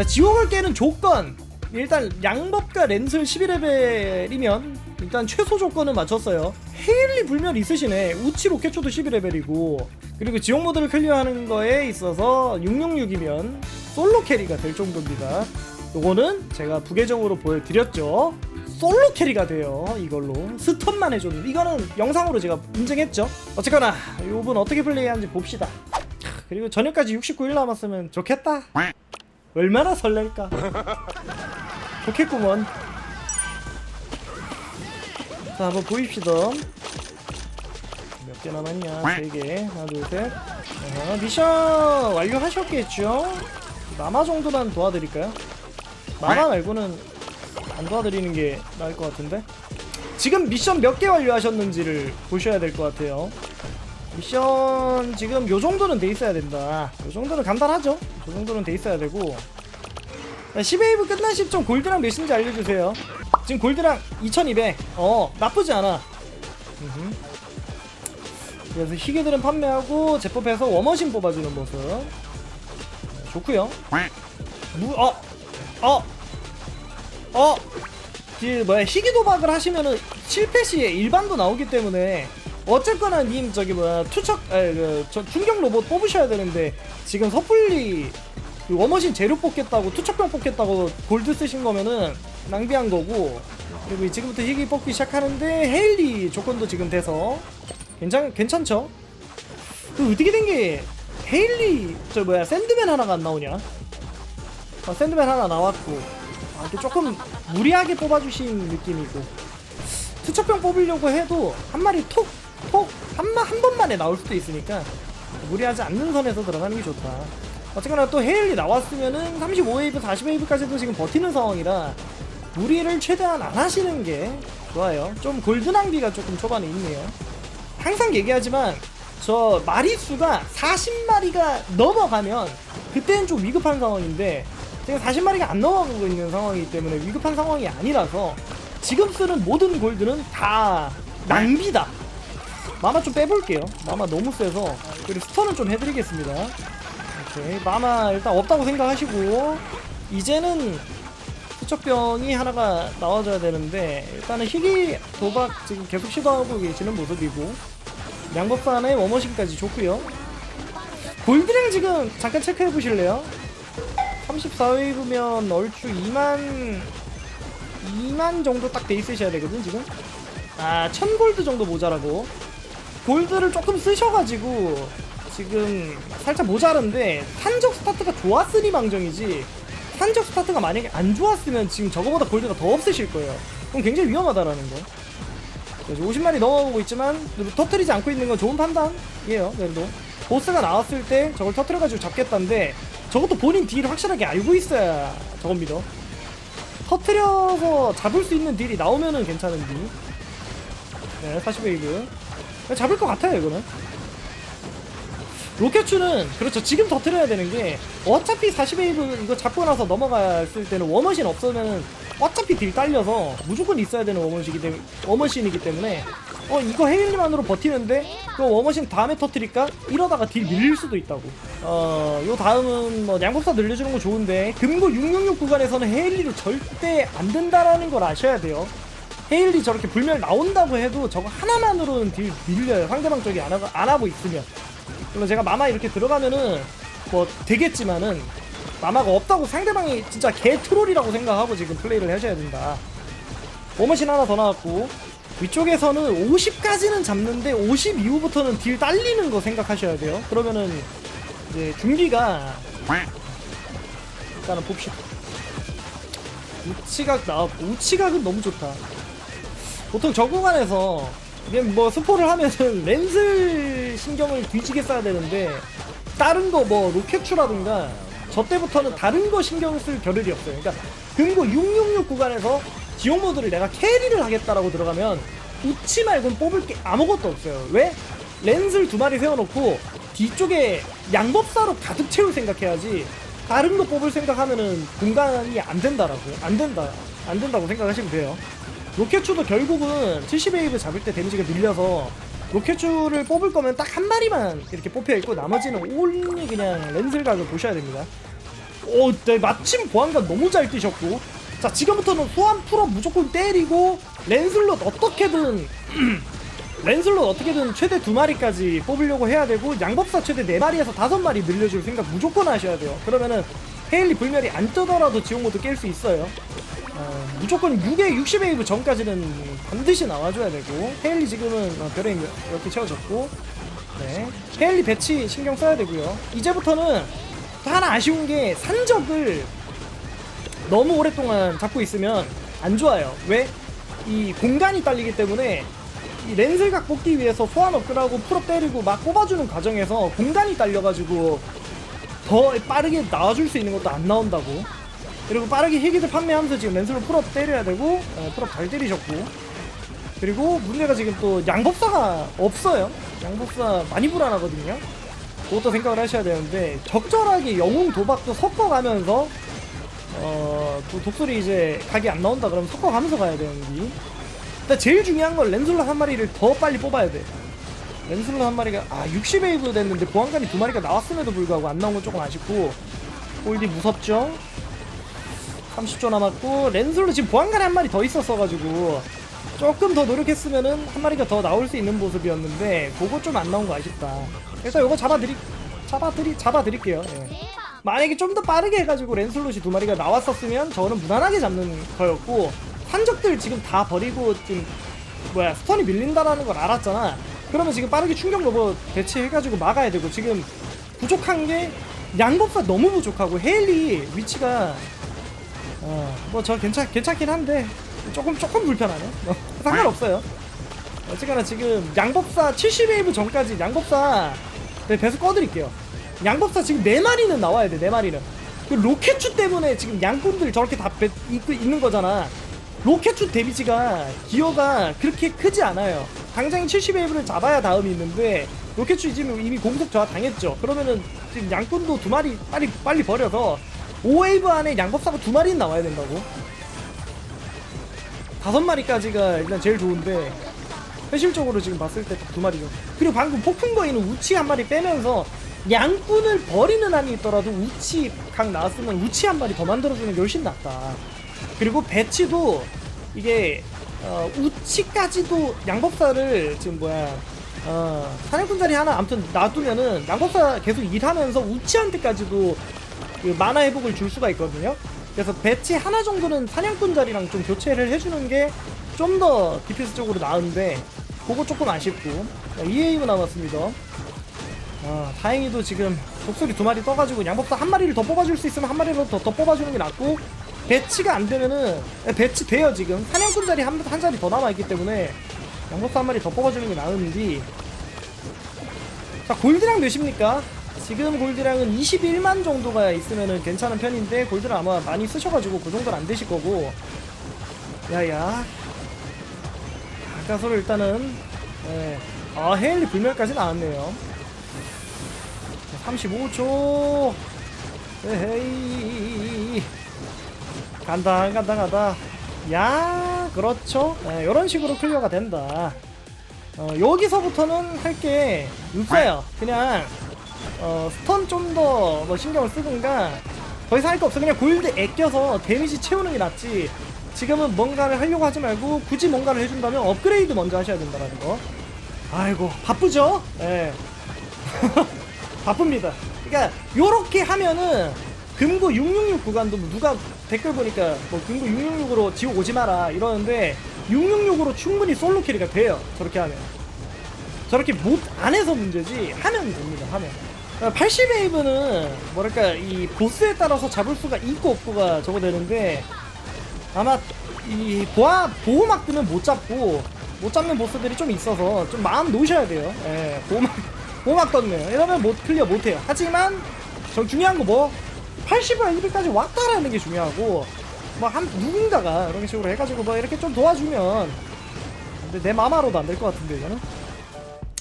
자 지옥을 깨는 조건. 일단 양법과 렌슬 11레벨이면 일단 최소 조건은 맞췄어요. 헤일리 불멸 있으시네. 우치 로켓초도 12레벨이고. 그리고 지옥 모드를 클리어하는 거에 있어서 666이면 솔로 캐리가 될 정도입니다. 요거는 제가 부계정으로 보여드렸죠. 솔로 캐리가 돼요 이걸로. 스턴만 해줬는데 이거는 영상으로 제가 인증했죠. 어쨌거나 요분 어떻게 플레이하는지 봅시다. 그리고 저녁까지 69일 남았으면 좋겠다 얼마나 설렐까? 좋겠구먼. 자 한번 보입시다. 몇 개 남았냐? 3개. 하나 둘셋. 어, 미션 완료하셨겠죠? 마마 정도만 도와드릴까요? 마마 말고는 안 도와드리는 게 나을 것 같은데? 지금 미션 몇 개 완료하셨는지를 보셔야 될 것 같아요 미션 지금 요 정도는 돼 있어야 된다. 요 정도는 간단하죠? 요 정도는 돼 있어야 되고. 10웨이브 끝난 시점 골드랑 몇인지 알려주세요. 지금 골드랑 2200어 나쁘지 않아. 그래서 희귀들은 판매하고 제법해서 워머신 뽑아주는 모습. 네, 좋구요. 무, 어, 어, 어, 그 뭐야 희귀 도박을 하시면은 실패 시에 일반도 나오기 때문에 어쨌거나 님 저기 뭐야 투척, 아니 그저 충격 로봇 뽑으셔야 되는데 지금 섣불리 그 워머신 재료 뽑겠다고 투척병 뽑겠다고 골드 쓰신 거면은 낭비한 거고 그리고 지금부터 희귀 뽑기 시작하는데 헤일리 조건도 지금 돼서 괜찮 괜찮죠? 그 어떻게 된 게 헤일리 저 뭐야 샌드맨 하나가 안 나오냐? 아, 샌드맨 하나 나왔고 아, 이게 조금 무리하게 뽑아주신 느낌이고 투척병 뽑으려고 해도 한 마리 톡 톡한한 번만에 나올 수도 있으니까 무리하지 않는 선에서 들어가는 게 좋다. 어쨌거나 또 헤일리 나왔으면은 35웨이브, 40웨이브까지도 지금 버티는 상황이라 무리를 최대한 안 하시는 게 좋아요. 좀 골드 낭비가 조금 초반에 있네요. 항상 얘기하지만 저 마리수가 40마리가 넘어가면 그때는 좀 위급한 상황인데 지금 40마리가 안 넘어가고 있는 상황이기 때문에 위급한 상황이 아니라서 지금 쓰는 모든 골드는 다 낭비다. 마마 좀 빼볼게요. 마마 너무 세서 그리고 스턴은 좀 해드리겠습니다. 오케이 마마 일단 없다고 생각하시고 이제는 투척병이 하나가 나와줘야 되는데 일단은 희귀 도박 지금 계속 시도하고 계시는 모습이고 양법산의 워머신까지 좋고요 골드랑 지금 잠깐 체크해 보실래요? 34웨이브면 얼추 2만 2만 정도 딱 돼 있으셔야 되거든 지금 아 1000골드 정도 모자라고 골드를 조금 쓰셔가지고 지금 살짝 모자른데 산적 스타트가 좋았으니 망정이지 산적 스타트가 만약에 안 좋았으면 지금 저거보다 골드가 더 없으실 거예요. 그럼 굉장히 위험하다라는 거. 그래서 50마리 넘어가고 있지만 터트리지 않고 있는 건 좋은 판단이에요 그래도. 보스가 나왔을 때 저걸 터트려가지고 잡겠다는데 저것도 본인 딜을 확실하게 알고 있어야 저겁니다 터트려서 잡을 수 있는 딜이 나오면은 괜찮은 딜. 네, 40웨이브 잡을 것 같아요 이거는. 로켓추는 그렇죠. 지금 터트려야 되는 게 어차피 40웨이브 이거 잡고 나서 넘어갔을 때는 워머신 없으면 어차피 딜 딸려서 무조건 있어야 되는 워머신이기 때문에 워머신이기 때문에 어 이거 헤일리만으로 버티는데 그 워머신 다음에 터트릴까? 이러다가 딜 밀릴 수도 있다고. 어요 다음은 뭐 양법사 늘려주는 거 좋은데 금고 666 구간에서는 헤일리로 절대 안 된다라는 걸 아셔야 돼요 헤일리 저렇게 불멸 나온다고 해도 저거 하나만으로는 딜 밀려요 상대방 쪽이 안 하고, 안 하고 있으면 물론 제가 마마 이렇게 들어가면은 뭐 되겠지만은 마마가 없다고 상대방이 진짜 개 트롤이라고 생각하고 지금 플레이를 하셔야 된다. 워머신 하나 더 나왔고 위쪽에서는 50까지는 잡는데 50 이후부터는 딜 딸리는 거 생각하셔야 돼요. 그러면은 이제 중기가 일단은 봅시다. 우치각 나왔고 우치각은 너무 좋다. 보통 저 구간에서 그냥 뭐 스포를 하면은 렌즈 신경을 뒤지게 써야 되는데 다른 거 뭐 로켓추라든가 저 때부터는 다른 거 신경 쓸 겨를이 없어요. 그러니까 금고 666 구간에서 지옥 모드를 내가 캐리를 하겠다라고 들어가면 우치 말고는 뽑을 게 아무것도 없어요. 왜? 렌즈를 두 마리 세워놓고 뒤쪽에 양법사로 가득 채울 생각해야지 다른 거 뽑을 생각하면은 공간이 안 된다라고요. 안 된다. 안 된다고 생각하시면 돼요. 로켓추도 결국은 70웨이브 잡을 때 데미지가 밀려서 로켓추를 뽑을 거면 딱 한 마리만 이렇게 뽑혀 있고 나머지는 온리 그냥 렌슬각을 보셔야 됩니다. 오, 네, 마침 보안관 너무 잘 뛰셨고. 자, 지금부터는 소환 풀어 무조건 때리고, 랜슬롯 어떻게든, 랜슬롯 어떻게든 최대 두 마리까지 뽑으려고 해야 되고, 양법사 최대 네 마리에서 다섯 마리 늘려줄 생각 무조건 하셔야 돼요. 그러면은, 헤일리 불멸이 안 뜨더라도 지옥모드 깰 수 있어요. 어, 무조건 6에 60웨이브 전까지는 반드시 나와줘야 되고, 헤일리 지금은 어, 별에 이렇게 채워졌고, 네. 헤일리 배치 신경 써야 되고요. 이제부터는 또 하나 아쉬운 게 산적을 너무 오랫동안 잡고 있으면 안 좋아요. 왜? 이 공간이 딸리기 때문에 이 렌슬각 뽑기 위해서 소환 업글하고 풀업 때리고 막 뽑아주는 과정에서 공간이 딸려가지고 더 빠르게 나와줄 수 있는 것도 안 나온다고. 그리고 빠르게 희귀들 판매하면서 지금 렌슬로 풀업 때려야 되고 어, 풀업 잘 때리셨고 그리고 문제가 지금 또 양법사가 없어요. 양법사 많이 불안하거든요. 그것도 생각을 하셔야 되는데 적절하게 영웅 도박도 섞어가면서 어, 또 독소리 이제 각이 안 나온다 그러면 섞어가면서 가야 되는데 일단 제일 중요한 건 렌슬러 한 마리를 더 빨리 뽑아야 돼. 렌슬러 한 마리가 아 60웨이브 됐는데 보안관이 두 마리가 나왔음에도 불구하고 안 나온 건 조금 아쉽고 골디 무섭죠? 30초 남았고 렌슬로 지금 보안관에 한 마리 더 있었어가지고 조금 더 노력했으면은 한 마리가 더 나올 수 있는 모습이었는데 그거 좀 안 나온 거 아쉽다. 일단 요거 잡아드리 잡아드리 잡아드릴게요. 예. 만약에 좀 더 빠르게 해가지고 렌슬롯이 두 마리가 나왔었으면 저는 무난하게 잡는 거였고 산적들 지금 다 버리고 좀 뭐야 스턴이 밀린다라는 걸 알았잖아. 그러면 지금 빠르게 충격 로봇 대체해가지고 막아야 되고 지금 부족한 게 양법사 너무 부족하고 헤일리 위치가 어 뭐 저 괜찮 괜찮긴 한데 조금 조금 불편하네. 뭐, 상관없어요. 어쨌거나 지금 양법사 70웨이브 전까지 양법사 네, 배수 꺼드릴게요. 양법사 지금 네 마리는 나와야 돼, 네 마리는. 그 로켓추 때문에 지금 양꾼들 저렇게 다 배, 있고 있는 거잖아. 로켓추 데미지가 기어가 그렇게 크지 않아요. 당장 70웨이브를 잡아야 다음이 있는데 로켓추 지금 이미 공속 저하 당했죠. 그러면은 지금 양꾼도 두 마리 빨리 빨리 버려서 5웨이브 안에 양법사가 두 마리는 나와야 된다고. 다섯 마리까지가 일단 제일 좋은데 현실적으로 지금 봤을 때 딱 두 마리죠. 그리고 방금 폭풍 거인은 우치 한 마리 빼면서 양꾼을 버리는 한이 있더라도 우치 각 나왔으면 우치 한 마리 더 만들어주는 게 훨씬 낫다. 그리고 배치도 이게 어, 우치까지도 양법사를 지금 뭐야 어, 사냥꾼 자리 하나 아무튼 놔두면은 양법사 계속 일하면서 우치한테까지도 그 만화 회복을 줄 수가 있거든요. 그래서 배치 하나 정도는 사냥꾼 자리랑 좀 교체를 해주는 게 좀 더 디펜스 쪽으로 나은데 그거 조금 아쉽고 2웨이브 남았습니다. 아, 다행히도 지금 독소리 두 마리 떠가지고 양법사 한 마리를 더 뽑아줄 수 있으면 한 마리를 더, 더 뽑아주는 게 낫고 배치가 안 되면은 에, 배치 돼요 지금 사냥꾼 자리 한, 한 자리 더 남아있기 때문에 양법사 한 마리 더 뽑아주는 게 나은지 자 골드랑 몇입니까? 지금 골드랑은 21만 정도가 있으면은 괜찮은 편인데 골드를 아마 많이 쓰셔가지고 그 정도는 안 되실 거고. 야야. 아까 서로 일단은 예. 아 헤일리 불멸까지 나왔네요. 35초. 에헤이. 간다 간다 간다. 야 그렇죠. 예, 이런 식으로 클리어가 된다. 어, 여기서부터는 할 게 없어요. 그냥 어, 스턴 좀 더 뭐 신경을 쓰든가 더 이상 할 거 없어. 그냥 골드 아껴서 데미지 채우는 게 낫지. 지금은 뭔가를 하려고 하지 말고 굳이 뭔가를 해준다면 업그레이드 먼저 하셔야 된다는 거. 아이고 바쁘죠? 예. 바쁩니다. 그러니까 요렇게 하면은 금고 666 구간도 뭐 누가 댓글 보니까 뭐 금고 666으로 지옥 오지 마라 이러는데 666으로 충분히 솔로 캐리가 돼요. 저렇게 하면. 저렇게 못 안 해서 문제지 하면 됩니다 하면 80웨이브는 뭐랄까 이 보스에 따라서 잡을 수가 있고 없고가 저거 되는데 아마 이 보아 보호막 뜨면 못 잡고 못 잡는 보스들이 좀 있어서 좀 마음 놓으셔야 돼요. 예, 보호막 보호막 떴네요. 이러면 못 클리어 못 해요. 하지만 저 중요한 거 뭐 80을 1위까지 왔다라는 게 중요하고 뭐 한 누군가가 이런 식으로 해가지고 뭐 이렇게 좀 도와주면 근데 내 마마로도 안 될 것 같은데 이거는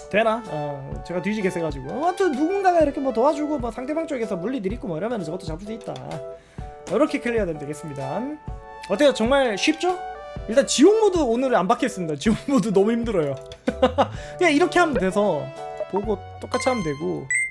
되나? 어, 제가 뒤지게 세가지고 아무튼 누군가가 이렇게 뭐 도와주고 뭐 상대방 쪽에서 물리 들이고 뭐 이러면 저것도 잡을 수 있다. 이렇게 클리어 되면 되겠습니다. 어때요? 정말 쉽죠? 일단 지옥 모드 오늘은 안 받겠습니다. 지옥 모드 너무 힘들어요. 그냥 이렇게 하면 돼서 보고 똑같이 하면 되고